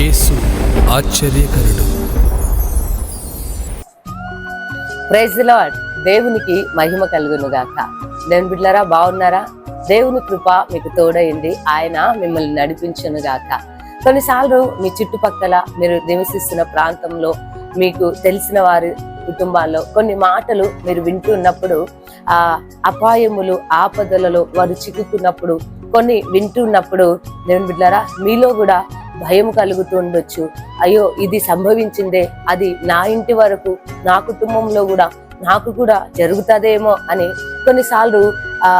యేసు ఆశ్చర్యకరుడు. Praise lord దేవునికి మహిమ కలుగును గాక దేవుని బిడ్డలారా బాగున్నారా? దేవుని కృప మీకు తోడైంది. ఆయన మిమ్మల్ని నడిపించును గాక కొన్నిసార్లు మీ చుట్టుపక్కల మీరు నివసిస్తున్న ప్రాంతంలో మీకు తెలిసిన వారి కుటుంబాల్లో కొన్ని మాటలు మీరు వింటున్నప్పుడు ఆ అపాయములు ఆపదలలో వారు చిక్కుకున్నప్పుడు కొన్ని వింటున్నప్పుడు దేవుని బిడ్డారా మీలో కూడా భయం కలుగుతుండొచ్చు అయ్యో ఇది సంభవించిందే అది నా ఇంటి వరకు నా కుటుంబంలో కూడా నాకు కూడా జరుగుతుందేమో అని కొన్నిసార్లు ఆ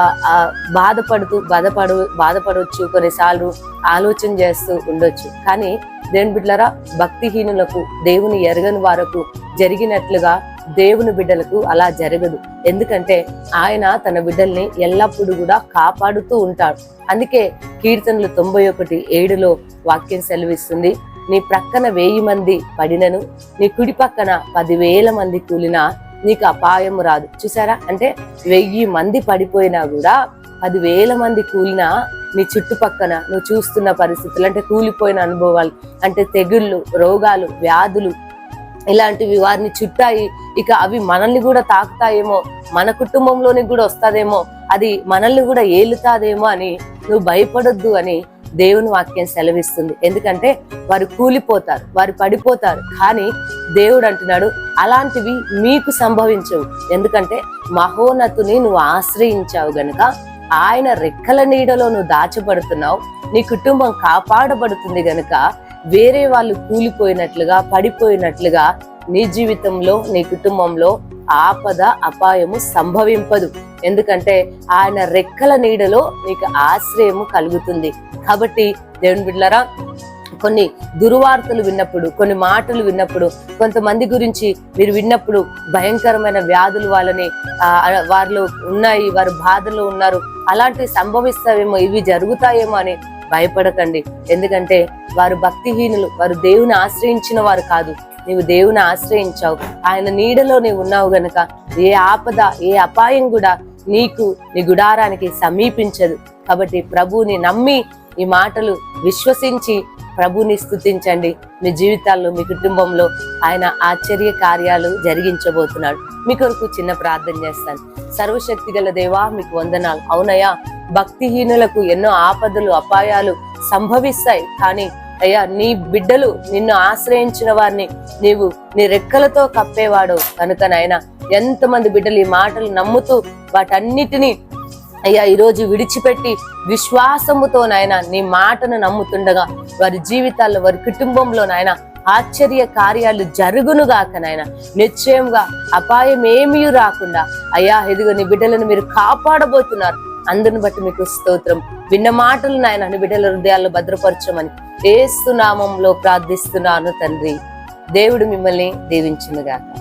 బాధపడుతూ బాధపడు బాధపడవచ్చు కొన్నిసార్లు ఆలోచన చేస్తూ ఉండొచ్చు. కానీ దేని బిడ్డలరా భక్తిహీనులకు దేవుని ఎరగని వారకు జరిగినట్లుగా దేవుని బిడ్డలకు అలా జరగదు. ఎందుకంటే ఆయన తన బిడ్డల్ని ఎల్లప్పుడూ కూడా కాపాడుతూ ఉంటాడు. అందుకే కీర్తనలు తొంభై ఒకటి ఏడులో వాక్యం సెలవిస్తుంది. నీ ప్రక్కన వెయ్యి మంది పడినను నీ కుడి పక్కన పదివేల మంది కూలినా నీకు అపాయం రాదు. చూసారా? అంటే వెయ్యి మంది పడిపోయినా కూడా పదివేల మంది కూలినా నీ చుట్టుపక్కన నువ్వు చూస్తున్న పరిస్థితులు అంటే కూలిపోయిన అనుభవాలు అంటే తెగుళ్ళు రోగాలు వ్యాధులు ఇలాంటివి వారిని చుట్టాయి. ఇక అవి మనల్ని కూడా తాకుతాయేమో. మన కుటుంబంలోనికి కూడా వస్తాదేమో. అది మనల్ని కూడా ఏలుతాదేమో అని నువ్వు భయపడొద్దు అని దేవుని వాక్యం సెలవిస్తుంది. ఎందుకంటే వారు కూలిపోతారు వారు పడిపోతారు. కానీ దేవుడు అంటున్నాడు అలాంటివి మీకు సంభవించవు. ఎందుకంటే మహోన్నతుని నువ్వు ఆశ్రయించావు గనుక ఆయన రెక్కల నీడలో నువ్వు దాచబడుతున్నావు. నీ కుటుంబం కాపాడబడుతుంది గనుక వేరే వాళ్ళు కూలిపోయినట్లుగా పడిపోయినట్లుగా నీ జీవితంలో నీ కుటుంబంలో ఆపద అపాయము సంభవింపదు. ఎందుకంటే ఆయన రెక్కల నీడలో నీకు ఆశ్రయము కలుగుతుంది. కాబట్టి దేవుని బిడ్డలారా కొన్ని దుర్వార్తలు విన్నప్పుడు కొన్ని మాటలు విన్నప్పుడు కొంతమంది గురించి మీరు విన్నప్పుడు భయంకరమైన వ్యాధులు వాళ్ళని వారిలో ఉన్నాయి వారు బాధలో ఉన్నారు. అలాంటివి సంభవిస్తాయేమో ఇవి జరుగుతాయేమో అని భయపడకండి. ఎందుకంటే వారు భక్తిహీనులు వారు దేవుని ఆశ్రయించిన వారు కాదు. నీవు దేవుని ఆశ్రయించావు. ఆయన నీడలో నీవు ఉన్నావు గనక ఏ ఆపద ఏ అపాయం కూడా నీకు నీ గుడారానికి సమీపించదు. కాబట్టి ప్రభువుని నమ్మి ఈ మాటలు విశ్వసించి ప్రభుని స్థుతించండి. మీ జీవితాల్లో మీ కుటుంబంలో ఆయన ఆశ్చర్య కార్యాలు జరిగించబోతున్నాడు. మీ కొరకు చిన్న ప్రార్థన చేస్తాను. సర్వశక్తి గల దేవా మీకు వందనాలు. అవునయ్యా భక్తిహీనులకు ఎన్నో ఆపదలు అపాయాలు సంభవిస్తాయి. కానీ అయ్యా నీ బిడ్డలు నిన్ను ఆశ్రయించిన వారిని నీవు నీ రెక్కలతో కప్పేవాడు. కనుక నాయన ఎంతమంది బిడ్డలు ఈ మాటలు నమ్ముతూ వాటన్నిటినీ అయ్యా ఈరోజు విడిచిపెట్టి విశ్వాసముతో నాయన నీ మాటను నమ్ముతుండగా వారి జీవితాల్లో వారి కుటుంబంలో నాయన ఆశ్చర్య కార్యాలు జరుగునుగాక నాయన. నిశ్చయంగా అపాయం ఏమీ రాకుండా అయ్యా ఎదుగు నీ బిడ్డలను మీరు కాపాడబోతున్నారు. అందుని బట్టి మీకు స్తోత్రం. విన్న మాటలు నాయన నీ బిడ్డల హృదయాల్లో భద్రపరచమని ఏస్తున్నామంలో ప్రార్థిస్తున్నాను తండ్రి. దేవుడు మిమ్మల్ని దీవించునుగాక